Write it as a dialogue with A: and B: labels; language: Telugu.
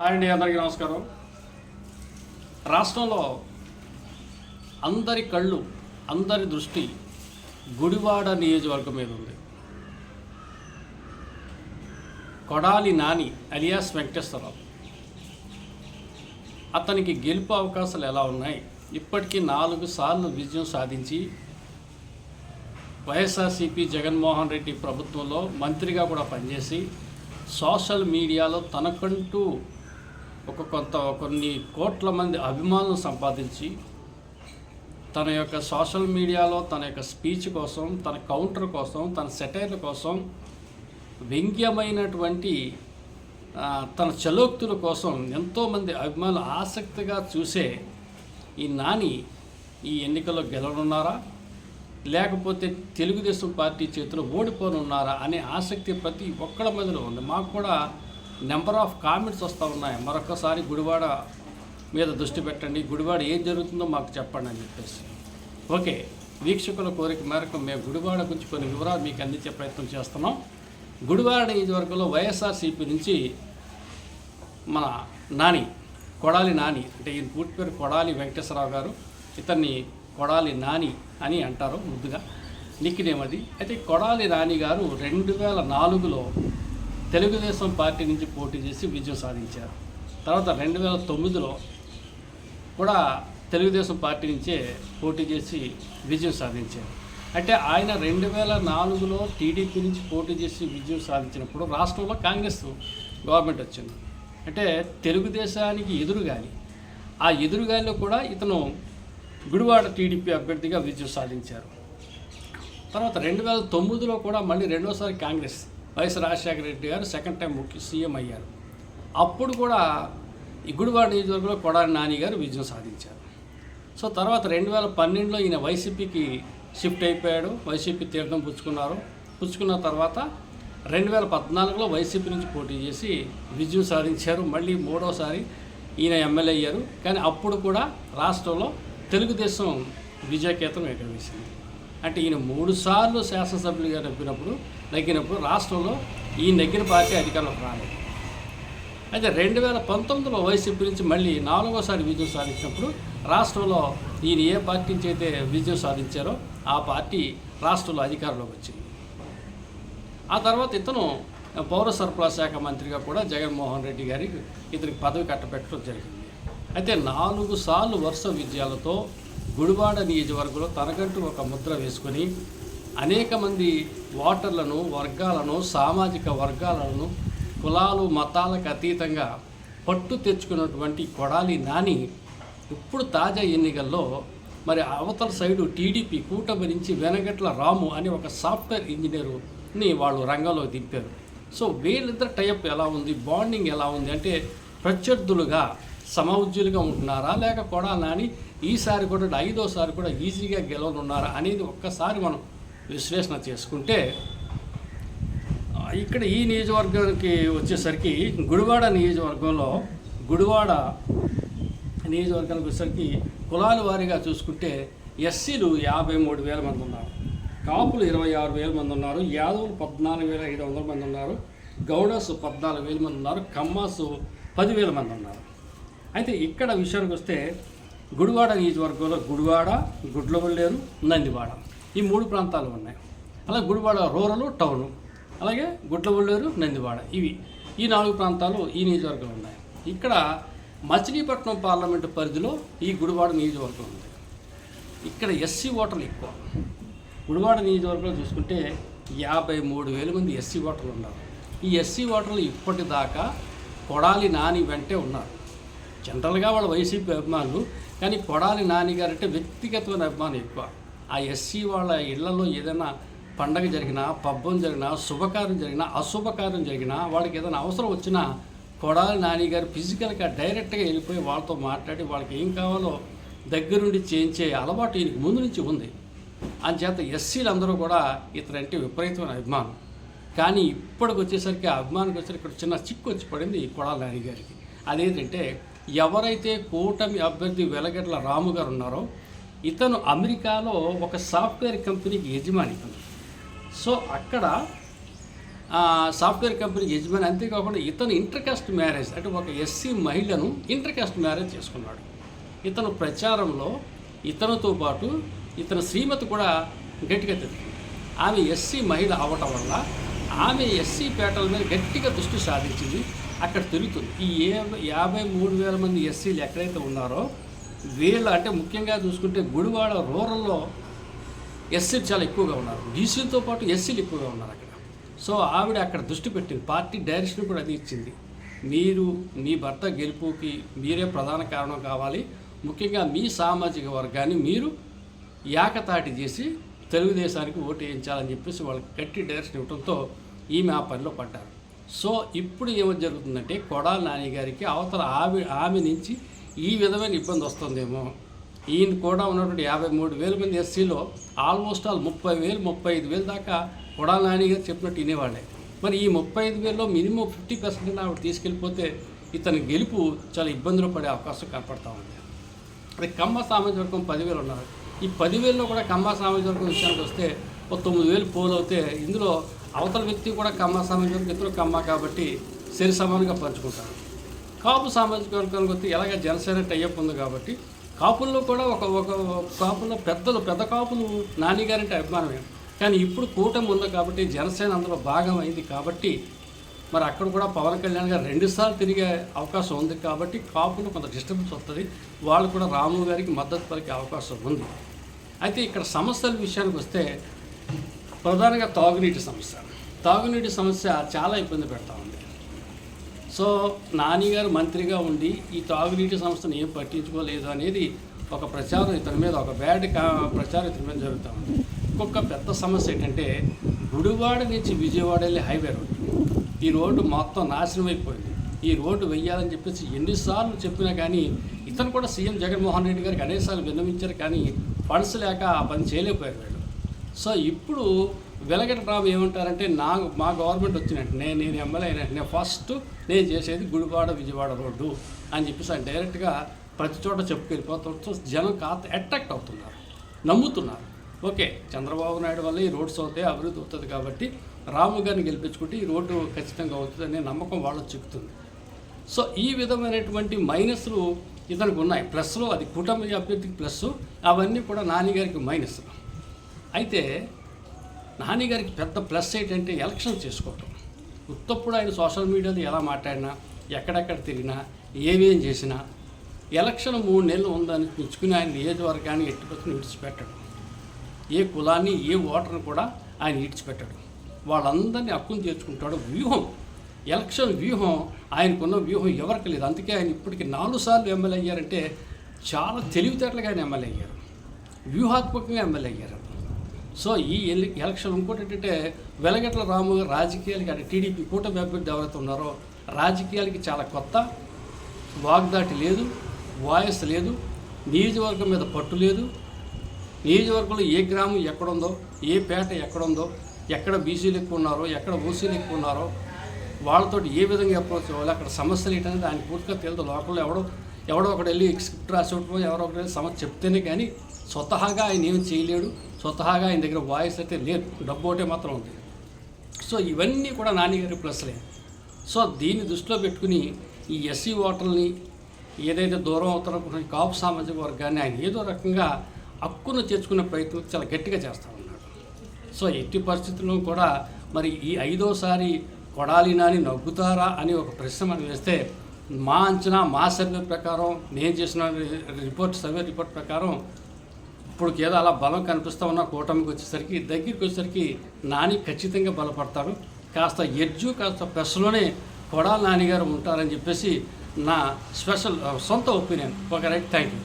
A: హాయ్ అండి అందరికీ నమస్కారం. రాష్ట్రంలో అందరి కళ్ళు అందరి దృష్టి గుడివాడ నియోజకవర్గం మీద ఉంది. కొడాలి నాని అలియాస్ వెంకటేశ్వరరావు. అతనికి గెలుపు అవకాశాలు ఎలా ఉన్నాయి? ఇప్పటికీ నాలుగు సార్లు విజయం సాధించి వైఎస్ఆర్సీపీ జగన్మోహన్ రెడ్డి ప్రభుత్వంలో మంత్రిగా కూడా పనిచేసి సోషల్ మీడియాలో తనకంటూ ఒక కొంత కొన్ని కోట్ల మంది అభిమానులు సంపాదించి తన యొక్క సోషల్ మీడియాలో తన యొక్క స్పీచ్ కోసం తన కౌంటర్ కోసం తన సెటైర్ల కోసం వ్యంగ్యమైనటువంటి తన చలోక్తుల కోసం ఎంతోమంది అభిమానులు ఆసక్తిగా చూసే ఈ నాని ఈ ఎన్నికల్లో గెలవనున్నారా? లేకపోతే తెలుగుదేశం పార్టీ చేతిలో ఓడిపోనున్నారా అనే ఆసక్తి ప్రతి ఒక్కళ్ళ మీదలో ఉంది. మాకు కూడా నెంబర్ ఆఫ్ కామెంట్స్ వస్తూ ఉన్నాయి. మరొకసారి గుడివాడ మీద దృష్టి పెట్టండి. గుడివాడ ఏం జరుగుతుందో మాకు చెప్పండి అని చెప్పేసి. ఓకే వీక్షకుల కోరిక మేరకు మేము గుడివాడ గురించి కొన్ని వివరాలు మీకు అందించే ప్రయత్నం చేస్తున్నాం. గుడివాడ నియోజకవర్గంలో వైఎస్ఆర్సీపీ నుంచి మన నాని కొడాలి నాని అంటే ఈయన పూర్తి పేరు కొడాలి వెంకటేశ్వరరావు గారు ఇతన్ని కొడాలి నాని అని అంటారు ముద్దుగా. నిక్కినేమది అయితే కొడాలి నాని గారు రెండు వేల నాలుగులో తెలుగుదేశం పార్టీ నుంచి పోటీ చేసి విజయం సాధించారు. తర్వాత రెండు వేల తొమ్మిదిలో కూడా తెలుగుదేశం పార్టీ నుంచే పోటీ చేసి విజయం సాధించారు. అంటే ఆయన రెండు వేల నాలుగులో టీడీపీ నుంచి పోటీ చేసి విజయం సాధించినప్పుడు రాష్ట్రంలో కాంగ్రెస్ గవర్నమెంట్ వచ్చింది. అంటే తెలుగుదేశానికి ఎదురుగాలి ఆ ఎదురుగాలిలో కూడా ఇతను గుడివాడ టీడీపీ అభ్యర్థిగా విజయం సాధించారు. తర్వాత రెండు వేల తొమ్మిదిలో కూడా మళ్ళీ రెండోసారి కాంగ్రెస్ వైఎస్ రాజశేఖర రెడ్డి గారు సెకండ్ టైం ముఖ్య సీఎం అయ్యారు. అప్పుడు కూడా ఈ గుడివాడ నియోజకవర్గంలో కొడాలి నాని గారు విజయం సాధించారు. సో తర్వాత రెండు వేల పన్నెండులో ఈయన వైసీపీకి షిఫ్ట్ అయిపోయాడు. వైసీపీ తీర్థం పుచ్చుకున్నారు. పుచ్చుకున్న తర్వాత రెండు వేల పద్నాలుగులో వైసీపీ నుంచి పోటీ చేసి విజయం సాధించారు. మళ్ళీ మూడోసారి ఈయన ఎమ్మెల్యే అయ్యారు. కానీ అప్పుడు కూడా రాష్ట్రంలో తెలుగుదేశం విజయకేతనం ఎగరవేసింది. అంటే ఈయన మూడు సార్లు శాసనసభ్యులుగా నెగ్గినప్పుడు నగ్గినప్పుడు రాష్ట్రంలో ఈ నగ్గిన పార్టీ అధికారంలోకి రాలేదు. అయితే రెండు వేల పంతొమ్మిదిలో వైసీపీ నుంచి మళ్ళీ నాలుగోసారి విజయం సాధించినప్పుడు రాష్ట్రంలో ఈయన ఏ పార్టీ నుంచి అయితే విజయం సాధించారో ఆ పార్టీ రాష్ట్రంలో అధికారంలోకి వచ్చింది. ఆ తర్వాత ఇతను పౌర సరఫరా శాఖ మంత్రిగా కూడా జగన్మోహన్ రెడ్డి గారికి ఇతనికి పదవి కట్టబెట్టడం జరిగింది. అయితే నాలుగు సార్లు వరుస విజయాలతో గుడివాడ నియోజకవర్గంలో తనకంటూ ఒక ముద్ర వేసుకొని అనేక మంది ఓటర్లను వర్గాలను సామాజిక వర్గాలను కులాలు మతాలకు అతీతంగా పట్టు తెచ్చుకున్నటువంటి కొడాలి నాని ఇప్పుడు తాజా ఎన్నికల్లో మరి అవతల సైడు టీడీపీ కూటమి నుంచి వెనగట్ల రాము అనే ఒక సాఫ్ట్వేర్ ఇంజనీరుని వాళ్ళు రంగంలో దింపారు. సో వీళ్ళిద్దరు టైప్ ఎలా ఉంది? బాండింగ్ ఎలా ఉంది? అంటే ప్రత్యర్థులుగా సమౌజ్యులుగా ఉంటున్నారా? లేక కొడాలని నాని ఈసారి కూడా ఐదోసారి కూడా ఈజీగా గెలవనున్నారా అనేది ఒక్కసారి మనం విశ్లేషణ చేసుకుంటే ఇక్కడ ఈ నియోజకవర్గానికి వచ్చేసరికి గుడివాడ నియోజకవర్గంలో గుడివాడ నియోజకవర్గానికి వచ్చేసరికి కులాల వారీగా చూసుకుంటే ఎస్సీలు యాభై మూడు వేల మంది ఉన్నారు కాపులు ఇరవై ఆరు వేల మంది ఉన్నారు యాదవులు పద్నాలుగు వేల ఐదు వందల మంది ఉన్నారు గౌడస్ పద్నాలుగు వేల మంది ఉన్నారు కమ్మాసు పదివేల మంది ఉన్నారు. అయితే ఇక్కడ విషయానికి వస్తే గుడివాడ నియోజకవర్గంలో గుడివాడ గుడ్లవల్లేరు నందివాడ. ఈ మూడు ప్రాంతాలు ఉన్నాయి. అలాగే గుడివాడ రూరల్ టౌను. అలాగే గుడ్లవల్లేరు నందివాడ. ఇవి ఈ నాలుగు ప్రాంతాలు ఈ నియోజకవర్గం ఉన్నాయి. ఇక్కడ మచిలీపట్నం పార్లమెంటు పరిధిలో ఈ గుడివాడ నియోజకవర్గం ఉంది. ఇక్కడ ఎస్సీ ఓటర్లు ఎక్కువ. గుడివాడ నియోజకవర్గంలో చూసుకుంటే యాభై మూడు వేల మంది ఎస్సీ ఓటర్లు ఉన్నారు. ఈ ఎస్సీ ఓటర్లు ఇప్పటిదాకా కొడాలి నాని వెంటే ఉన్నారు. జనరల్గా వాళ్ళ వైసీపీ అభిమానులు కానీ కొడాలి నాని అంటే వ్యక్తిగతమైన అభిమానం ఎక్కువ. ఆ ఎస్సీ వాళ్ళ ఇళ్ళలో ఏదైనా పండగ జరిగినా పబ్బం జరిగినా శుభకార్యం జరిగినా అశుభకార్యం జరిగినా వాళ్ళకి ఏదైనా అవసరం వచ్చినా కొడాలి నాన్నగారు ఫిజికల్గా డైరెక్ట్గా వెళ్ళిపోయి వాళ్ళతో మాట్లాడి వాళ్ళకి ఏం కావాలో దగ్గరుండి చేయించే అలవాటు ఈయనకి ముందు నుంచి ఉంది. అంచేత ఎస్సీలు అందరూ కూడా ఇతరంటే విపరీతమైన అభిమానం. కానీ ఇప్పటికి వచ్చేసరికి ఆ అభిమానికి వచ్చేసరికి ఇక్కడ చిన్న చిక్కు వచ్చి పడింది కొడాలి నాని గారికి అదేంటంటే ఎవరైతే కూటమి అభ్యర్థి వెలగట్ల రాము గారు ఉన్నారో ఇతను అమెరికాలో ఒక సాఫ్ట్వేర్ కంపెనీకి యజమాని. సో అక్కడ సాఫ్ట్వేర్ కంపెనీ యజమాని అంతేకాకుండా ఇతను ఇంటర్కాస్ట్ మ్యారేజ్ అంటే ఒక ఎస్సీ మహిళను ఇంటర్కాస్ట్ మ్యారేజ్ చేసుకున్నాడు. ఇతను ప్రచారంలో ఇతనితో పాటు ఇతని శ్రీమతి కూడా గట్టిగా తిరిగింది. ఆమె ఎస్సీ మహిళ అవటం వల్ల ఆమె ఎస్సీ పేటల మీద గట్టిగా దృష్టి సాధించింది. అక్కడ తిరుగుతుంది ఈ ఏ యాభై మూడు వేల మంది ఎస్సీలు ఎక్కడైతే ఉన్నారో వీళ్ళు అంటే ముఖ్యంగా చూసుకుంటే గుడివాడ రూరల్లో ఎస్సీలు చాలా ఎక్కువగా ఉన్నారు. బీసీలతో పాటు ఎస్సీలు ఎక్కువగా ఉన్నారు అక్కడ. సో ఆవిడ అక్కడ దృష్టి పెట్టింది. పార్టీ డైరెక్షన్ కూడా అది ఇచ్చింది. మీరు మీ భర్త గెలుపుకి మీరే ప్రధాన కారణం కావాలి. ముఖ్యంగా మీ సామాజిక వర్గాన్ని మీరు ఏకతాటి చేసి తెలుగుదేశానికి ఓటు వేయించాలని చెప్పేసి వాళ్ళకి గట్టి డైరెక్షన్ ఇవ్వడంతో ఈమె ఆ పనిలో పడ్డారు. సో ఇప్పుడు ఏమో జరుగుతుందంటే కొడాల నాని గారికి అవతల ఆమె ఆమె నుంచి ఈ విధమైన ఇబ్బంది వస్తుందేమో. ఈయన కూడా ఉన్నటువంటి యాభై మూడు వేల మంది ఎస్సీలో ఆల్మోస్ట్ ఆల్ ముప్పై వేలు ముప్పై ఐదు వేలు దాకా కొడాల నాని గారు చెప్పినట్టు వినేవాళ్ళే. మరి ఈ ముప్పై ఐదు వేలలో మినిమం ఫిఫ్టీ పర్సెంట్ ఆవిడ తీసుకెళ్ళిపోతే ఇతని గెలుపు చాలా ఇబ్బందులు పడే అవకాశం కనపడతా ఉంది. అది కమ్మ సామాజిక వర్గం పదివేలు ఉన్నారు. ఈ పదివేలలో కూడా కమ్మ సామాజిక వర్గం విషయానికి వస్తే ఒక తొమ్మిది వేలు పోలవుతే ఇందులో అవతల వ్యక్తి కూడా కమ్మ సామాజిక వర్గం ఇతరులు కమ్మ కాబట్టి సరి సమానంగా పంచుకుంటారు. కాపు సామాజిక వర్గానికి వస్తే ఎలాగ జనసేన టైఅప్ ఉంది కాబట్టి కాపుల్లో కూడా ఒక ఒక కాపుల్లో పెద్దలు పెద్ద కాపులు నానిగారంటే అభిమానమే. కానీ ఇప్పుడు కూటమి ఉంది కాబట్టి జనసేన అందులో భాగం అయింది కాబట్టి మరి అక్కడ కూడా పవన్ కళ్యాణ్ గారు రెండుసార్లు తిరిగే అవకాశం ఉంది కాబట్టి కాపులు కొంత డిస్టర్బెన్స్ వస్తుంది. వాళ్ళు కూడా రాము గారికి మద్దతు పలికే అవకాశం ఉంది. అయితే ఇక్కడ సమస్యల విషయానికి వస్తే ప్రధానంగా తాగునీటి సమస్య. తాగునీటి సమస్య చాలా ఇబ్బంది పెడతా ఉంది. సో నానిగారు మంత్రిగా ఉండి ఈ తాగునీటి సంస్థను ఏం పట్టించుకోలేదు అనేది ఒక ప్రచారం ఇతని మీద ఒక బ్యాడ్ కా ప్రచారం ఇతని మీద జరుగుతూ ఉంది. ఇంకొక పెద్ద సమస్య ఏంటంటే గుడివాడ నుంచి విజయవాడ వెళ్ళే హైవే రోడ్డు. ఈ రోడ్డు మొత్తం నాశనం అయిపోయింది. ఈ రోడ్డు వెయ్యాలని చెప్పేసి ఎన్నిసార్లు చెప్పినా కానీ ఇతను కూడా సీఎం జగన్మోహన్ రెడ్డి గారికి అనేకసార్లు విన్నవించారు కానీ ఫండ్స్ లేక ఆ పని చేయలేకపోయారు వీళ్ళు. సో ఇప్పుడు వెలగట బాబు ఏమంటారంటే నా మా గవర్నమెంట్ వచ్చిన వెంటనే నేను ఎమ్మెల్యే అయిన వెంటనే ఫస్ట్ నేను చేసేది గుడివాడ విజయవాడ రోడ్డు అని చెప్పేసి ఆయన డైరెక్ట్గా ప్రతి చోట చెప్పుకెళ్ళిపోతుంటే జనం కాత అట్రాక్ట్ అవుతున్నారు నమ్ముతున్నారు. ఓకే చంద్రబాబు నాయుడు వల్ల ఈ రోడ్స్ అవుతాయి అభివృద్ధి అవుతుంది కాబట్టి రాము గారిని గెలిపించుకుంటే ఈ రోడ్డు ఖచ్చితంగా అవుతుంది అనే నమ్మకం వాళ్ళు చిక్కుతుంది. సో ఈ విధమైనటువంటి మైనస్లు ఇతనికి ఉన్నాయి. ప్లస్లో అది కూటమి అభ్యర్థికి ప్లస్ అవన్నీ కూడా నాన్నగారికి మైనస్ అయితే నానిగారికి పెద్ద ప్లస్ ఏంటంటే ఎలక్షన్ చేసుకోవటం. ఉత్తప్పుడు ఆయన సోషల్ మీడియాలో ఎలా మాట్లాడినా ఎక్కడెక్కడ తిరిగినా ఏమేం చేసినా ఎలక్షన్ మూడు నెలలు ఉందని తెచ్చుకుని ఆయన నియోజకవర్గాన్ని ఎట్టుకొచ్చి విడిచిపెట్టడం ఏ కులాన్ని ఏ ఓటర్ని కూడా ఆయన ఇడిచిపెట్టాడు. వాళ్ళందరినీ హక్కును తీర్చుకుంటాడు. వ్యూహం ఎలక్షన్ వ్యూహం ఆయనకున్న వ్యూహం ఎవరికి లేదు. అందుకే ఆయన ఇప్పటికి నాలుగు సార్లు ఎమ్మెల్యే అయ్యారంటే చాలా తెలివితేటలుగా ఆయన ఎమ్మెల్యే అయ్యారు. వ్యూహాత్మకంగా ఎమ్మెల్యే అయ్యారు. సో ఈ ఎలి- ఎలక్షన్ ఇంకోటి ఏంటంటే వెలగట్ల రాము రాజకీయాలకి అంటే టీడీపీ కూటమి అభ్యర్థి ఎవరైతే ఉన్నారో రాజకీయాలకి చాలా కొత్త వాగ్దాటి లేదు వాయిస్ లేదు నియోజకవర్గం మీద పట్టు లేదు. నియోజకవర్గంలో ఏ గ్రామం ఎక్కడుందో ఏ పేట ఎక్కడుందో ఎక్కడ బీసీలు ఎక్కువ ఉన్నారో ఎక్కడ ఓసీలు ఎక్కువ ఉన్నారో వాళ్ళతో ఏ విధంగా అప్రోచ్ అవ్వాలి అక్కడ సమస్యలు ఏంటనేది ఆయన పూర్తిగా తెలియదు లోకల్లో ఎవడో ఎవడో ఒకటి వెళ్ళి స్క్రిప్ట్ రాసి ఎవరో ఒకటి సమస్య చెప్తేనే కానీ స్వతహాగా ఆయన ఏం చేయలేడు. స్వతహాగా ఆయన దగ్గర వాయిస్ అయితే లేదు. డబ్బు ఒకటే మాత్రం ఉంది. సో ఇవన్నీ కూడా నాన్నగారి ప్లస్లే. సో దీన్ని దృష్టిలో పెట్టుకుని ఈ ఎస్సీ ఓటర్ని ఏదైతే దూరం అవుతారో కాపు సామాజిక వర్గాన్ని ఆయన ఏదో రకంగా హక్కును చేర్చుకునే ప్రయత్నం చాలా గట్టిగా చేస్తూ ఉన్నాడు. సో ఎట్టి పరిస్థితుల్లో కూడా మరి ఈ ఐదోసారి కొడాలి నాని నవ్వుతారా అని ఒక ప్రశ్న మనం వేస్తే మా అంచనా మా సర్వే ప్రకారం నేను చేసిన రిపోర్ట్ సర్వే రిపోర్ట్ ప్రకారం ఇప్పుడు ఏదో అలా బలం కనిపిస్తూ ఉన్న కూటమికి వచ్చేసరికి దగ్గరికి వచ్చేసరికి నాని ఖచ్చితంగా బలపడతాడు. కాస్త ఎడ్జు కాస్త ప్రెస్లోనే కొడాల నాని గారు ఉంటారని చెప్పేసి నా స్పెషల్ సొంత ఒపీనియన్. ఒక రైట్ థ్యాంక్ యూ